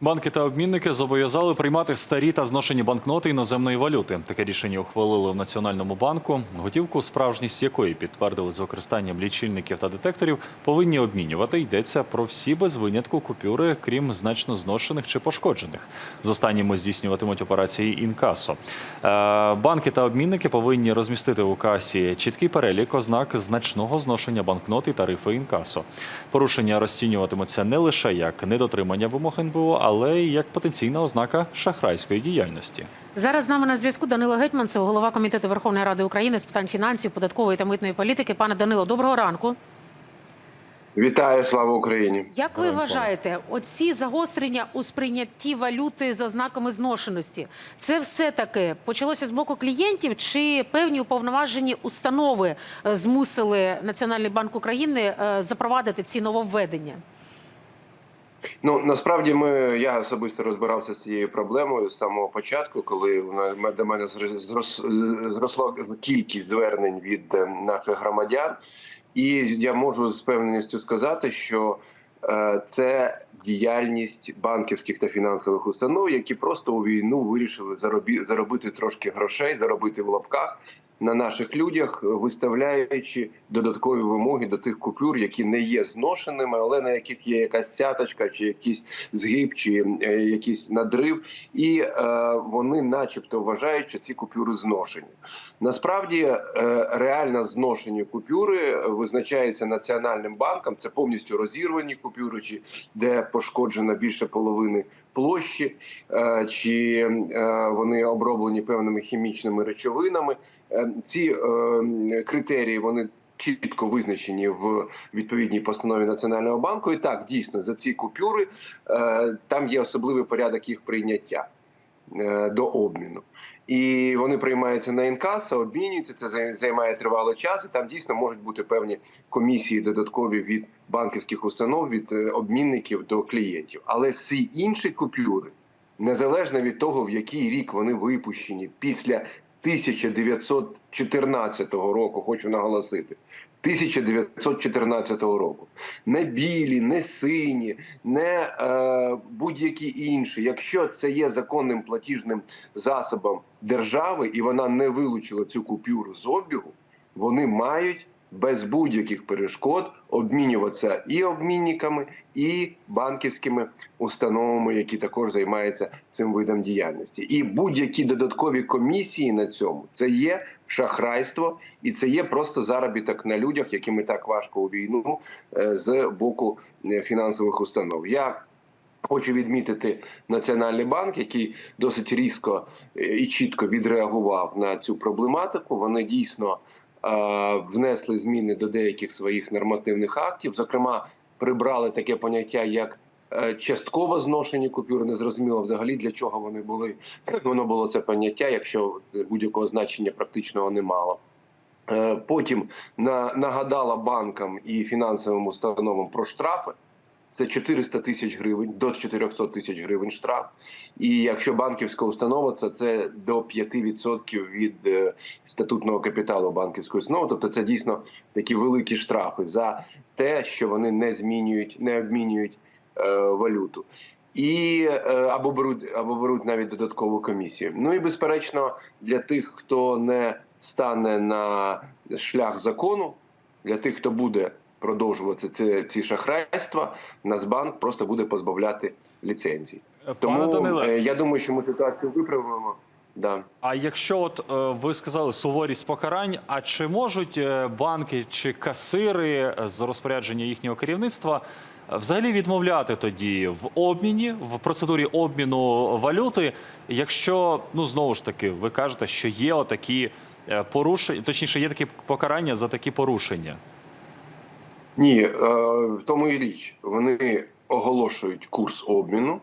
Банки та обмінники зобов'язали приймати старі та зношені банкноти іноземної валюти. Таке рішення ухвалили в Національному банку. Готівку, справжність якої підтвердили з використанням лічильників та детекторів, повинні обмінювати. Йдеться про всі без винятку купюри, крім значно зношених чи пошкоджених. З останніми здійснюватимуть операції інкасо. Е, Банки та обмінники повинні розмістити у касі чіткий перелік ознак значного зношення банкнот і тарифи інкасо. Порушення розцінюватимуться не лише як недотримання вимог НБУ, але й як потенційна ознака шахрайської діяльності. Зараз з нами на зв'язку Данило Гетьманцев, голова комітету Верховної Ради України з питань фінансів, податкової та митної політики. Пане Данило, доброго ранку. Вітаю, слава Україні! Як ви вважаєте, оці загострення у сприйнятті валюти з ознаками зношеності, це все таки почалося з боку клієнтів, чи певні уповноважені установи е, змусили Національний банк України е, запровадити ці нововведення? Ну насправді ми я особисто розбирався з цією проблемою з самого початку, коли вона до мене зрос- зрос- зросла кількість звернень від е, наших громадян, і я можу з певністю сказати, що е, це діяльність банківських та фінансових установ, які просто у війну вирішили заробити трошки грошей, заробити в лапках на наших людях, виставляючи додаткові вимоги до тих купюр, які не є зношеними, але на яких є якась цяточка, чи якийсь згиб, чи е, якийсь надрив, і е, вони, начебто, вважають, що ці купюри зношені. Насправді е, реально зношені купюри визначаються національним банком. Це повністю розірвані купюри, чи де пошкоджена більше половини площі, е, чи е, вони оброблені певними хімічними речовинами. Е, Ці е, критерії вони чітко визначені в відповідній постанові Національного банку. І так дійсно за ці купюри е, там є особливий порядок їх прийняття е, до обміну. І вони приймаються на інкасо, обмінюються. Це займає тривалий час. І там дійсно можуть бути певні комісії додаткові від банківських установ, від обмінників до клієнтів. Але всі інші купюри, незалежно від того, в який рік вони випущені, після 1914 року, хочу наголосити. 1914 року не білі, не сині, не е, будь-які інші. Якщо це є законним платіжним засобом держави, і вона не вилучила цю купюру з обігу, вони мають без будь-яких перешкод обмінюватися і обмінниками, і банківськими установами, які також займаються цим видом діяльності. І будь-які додаткові комісії на цьому це є шахрайство, і це є просто заробіток на людях, яким так важко у війну е, з боку е, фінансових установ. Я Хочу відмітити Національний банк, який досить різко е, і чітко відреагував на цю проблематику. Вони дійсно внесли зміни до деяких своїх нормативних актів. Зокрема, прибрали таке поняття як е, частково зношені купюри. Не зрозуміло взагалі для чого вони були. Воно було це поняття, якщо будь-якого значення практичного не мало. Е, Потім на- нагадала банкам і фінансовим установам про штрафи. Це 400 тисяч гривень до 400 тисяч гривень штраф. І якщо банківська установа, це, це до 5% від е, статутного капіталу банківської установи. Тобто це дійсно такі великі штрафи за те, що вони не змінюють, не обмінюють е, валюту. І е, або беруть або беруть навіть додаткову комісію. Ну і безперечно, для тих, хто не стане на шлях закону, для тих, хто буде продовжувати ці, ці шахрайства, Нацбанк просто буде позбавляти ліцензій. Тому Даниле, е, я думаю, що ми ситуацію виправимо. Да. а якщо от е, ви сказали суворість покарань, а чи можуть е, банки чи касири з розпорядження їхнього керівництва взагалі відмовляти тоді в обміні, в процедурі обміну валюти, якщо ну знову ж таки ви кажете, що є отакі порушення, точніше, є такі покарання за такі порушення. Ні, е, в тому і річ. Вони оголошують курс обміну.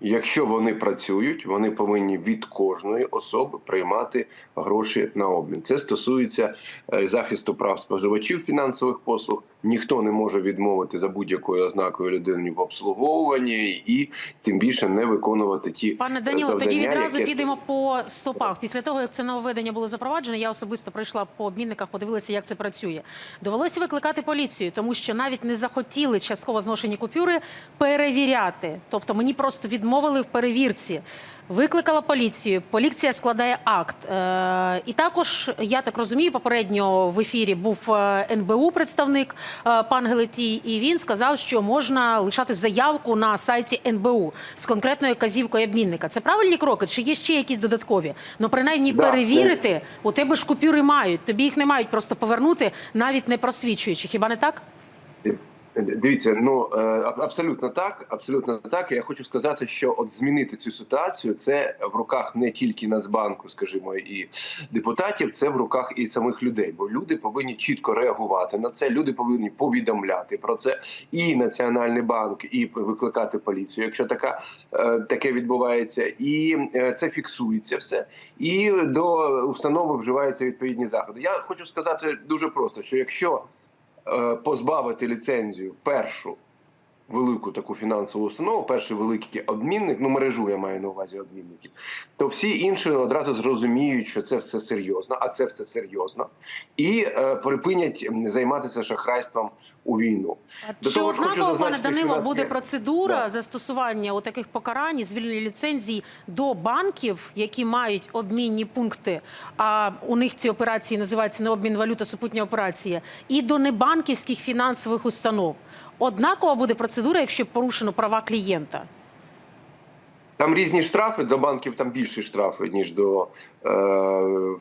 Якщо вони працюють, вони повинні від кожної особи приймати гроші на обмін. Це стосується е, захисту прав споживачів фінансових послуг, ніхто не може відмовити за будь-якою ознакою людині в обслуговуванні і тим більше не виконувати ті Пане Даніло, завдання, тоді відразу які- підемо по стопах. Після того, як це нововведення було запроваджено, я особисто прийшла по обмінниках, подивилася, як це працює. Довелося викликати поліцію, тому що навіть не захотіли частково зношені купюри перевіряти. Тобто мені просто відмовили в перевірці. Викликала поліцію, поліція складає акт. Е, і також, я так розумію, попередньо в ефірі був е, НБУ представник е, пан Гелетій, і він сказав, що можна лишати заявку на сайті НБУ з конкретною казівкою обмінника. Це правильні кроки? Чи є ще якісь додаткові? Ну, принаймні, Да, перевірити, у тебе ж купюри мають, тобі їх не мають просто повернути, навіть не просвічуючи. Хіба не так? Дивіться, ну е, абсолютно так, абсолютно так. Я хочу сказати, що от змінити цю ситуацію це в руках не тільки Нацбанку, скажімо, і депутатів, це в руках і самих людей. Бо люди повинні чітко реагувати на це. Люди повинні повідомляти про це і Національний банк, і викликати поліцію, якщо така е, таке відбувається, і е, це фіксується все. І до установи вживаються відповідні заходи. Я хочу сказати дуже просто, що якщо позбавити ліцензію першу велику таку фінансову установу, перший великий обмінник, ну мережу я маю на увазі обмінників, то всі інші одразу зрозуміють, що це все серйозно, а це все серйозно, і е, припинять займатися шахрайством у війну. До Чи однаково, пане Данило, нас буде є- процедура Да. застосування таких покарань, і звільнення ліцензій до банків, які мають обмінні пункти, а у них ці операції називаються не обмін валют, а супутня операція, і до небанківських фінансових установ. Однакова буде процедура, якщо порушено права клієнта. Там різні штрафи до банків, там більші штрафи ніж до е,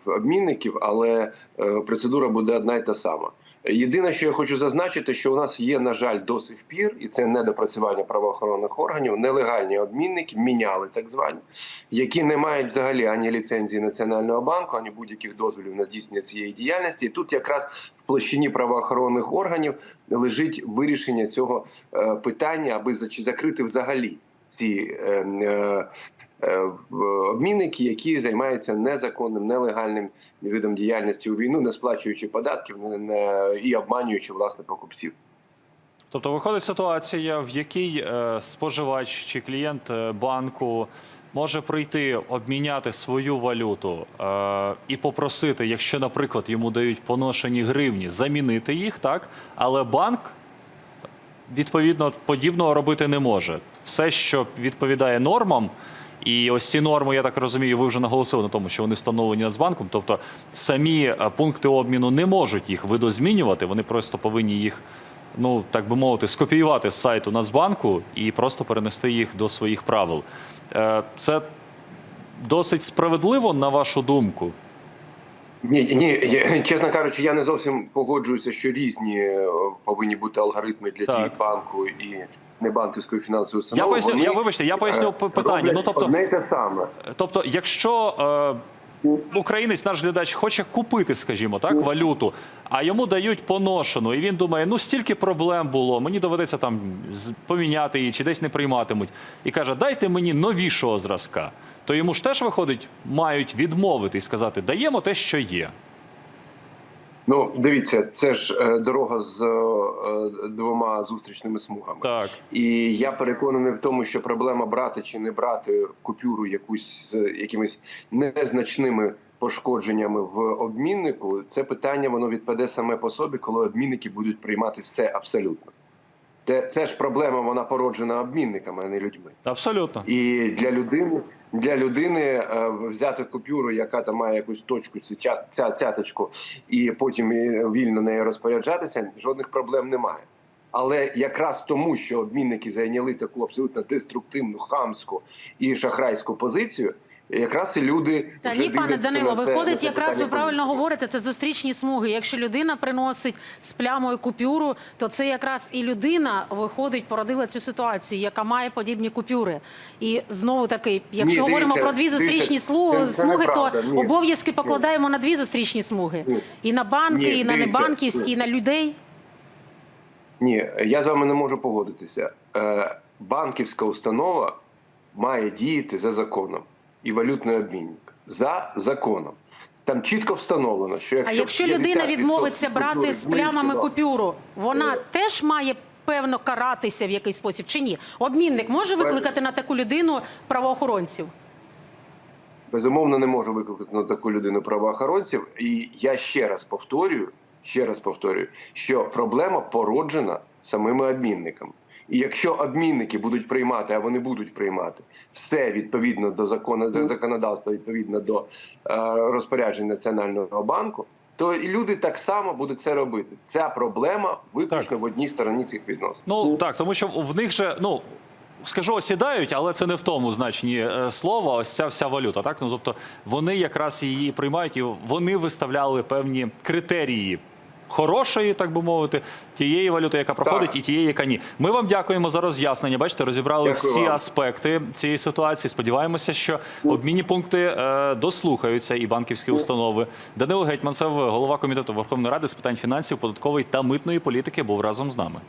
обмінників, але е, процедура буде одна й та сама. Єдине, що я хочу зазначити, що у нас є, на жаль, до сих пір, і це недопрацювання правоохоронних органів, нелегальні обмінники, міняли так звані, які не мають взагалі ані ліцензії Національного банку, ані будь-яких дозволів на здійснення цієї діяльності. І тут якраз в площині правоохоронних органів лежить вирішення цього е, питання, аби закрити взагалі ці е, е, обмінники, які займаються незаконним, нелегальним видом діяльності у війну, не сплачуючи податків не, і обманюючи власне покупців. Тобто виходить ситуація, в якій е, споживач чи клієнт е, банку може прийти обміняти свою валюту е, і попросити, якщо, наприклад, йому дають поношені гривні, замінити їх, так? Але банк відповідно подібного робити не може. Все, що відповідає нормам. І ось ці норми, я так розумію, ви вже наголосили на тому, що вони встановлені Нацбанком. Тобто самі е, пункти обміну не можуть їх видозмінювати, вони просто повинні їх, ну так би мовити, скопіювати з сайту Нацбанку і просто перенести їх до своїх правил. Е, Це досить справедливо, на вашу думку. Ні, ні, чесно кажучи, я не зовсім погоджуюся, що різні е, повинні бути алгоритми для Так. дій банку і небанківської фінансової Я установи. поясню, Вони, я вибачте, я поясню е, питання. Ну тобто, одне те саме. Тобто, якщо е, українець, наш глядач, хоче купити, скажімо так, валюту, а йому дають поношену, і він думає, ну стільки проблем було, мені доведеться там поміняти її чи десь не прийматимуть. І каже, дайте мені новішого зразка. То йому ж теж виходить, мають відмовити і сказати, даємо те, що є. Ну, дивіться, це ж е, дорога з е, двома зустрічними смугами. Так. І я переконаний в тому, що проблема брати чи не брати купюру якусь з якимись незначними пошкодженнями в обміннику, це питання воно відпаде саме по собі, коли обмінники будуть приймати все абсолютно. Це, це ж проблема, вона породжена обмінниками, а не людьми. Абсолютно. І для людини для людини е, взяти купюру, яка там має якусь точку, ця цяточку, і потім е, вільно нею розпоряджатися, жодних проблем немає. Але якраз тому, що обмінники зайняли таку абсолютно деструктивну, хамську і шахрайську позицію, якраз і люди Та ні, пане Данило, виходить, це якраз ви правильно говорите, це зустрічні смуги. Якщо людина приносить з плямою купюру, то це якраз і людина виходить, породила цю ситуацію, яка має подібні купюри. І знову таки, якщо Ні, говоримо дивіться, про дві зустрічні дивіться, смуги, то ні. обов'язки покладаємо на дві зустрічні смуги: Ні. і на банки, Ні, і на небанківські, і на людей. Ні, я з вами не можу погодитися. Е, Банківська установа має діяти за законом і валютний обмінник за законом. Там чітко встановлено, що якщо А якщо людина відмовиться брати з плямами купюру, вона теж має певно каратися в якийсь спосіб чи ні? Обмінник може викликати на таку людину правоохоронців? безумовно не можу викликати на таку людину правоохоронців. І я ще раз повторюю, ще раз повторюю, що проблема породжена самими обмінниками. І якщо обмінники будуть приймати, а вони будуть приймати все відповідно до закону законодавства, відповідно до е, розпоряджень Національного банку, то і люди так само будуть це робити. Ця проблема виключно в одній стороні цих відносин. Ну так, тому що в них же, ну. Скажу, осідають, але це не в тому значенні е, слова. Ось ця вся валюта. Так, ну тобто вони якраз її приймають, і вони виставляли певні критерії хорошої, так би мовити, тієї валюти, яка проходить, Так. і тієї, яка ні. Ми вам дякуємо за роз'яснення. Бачите, розібрали Дякую всі вам. аспекти цієї ситуації. Сподіваємося, що обмінні пункти е, дослухаються і банківські установи. Данило Гетьманцев, голова комітету Верховної Ради з питань фінансів, податкової та митної політики, був разом з нами.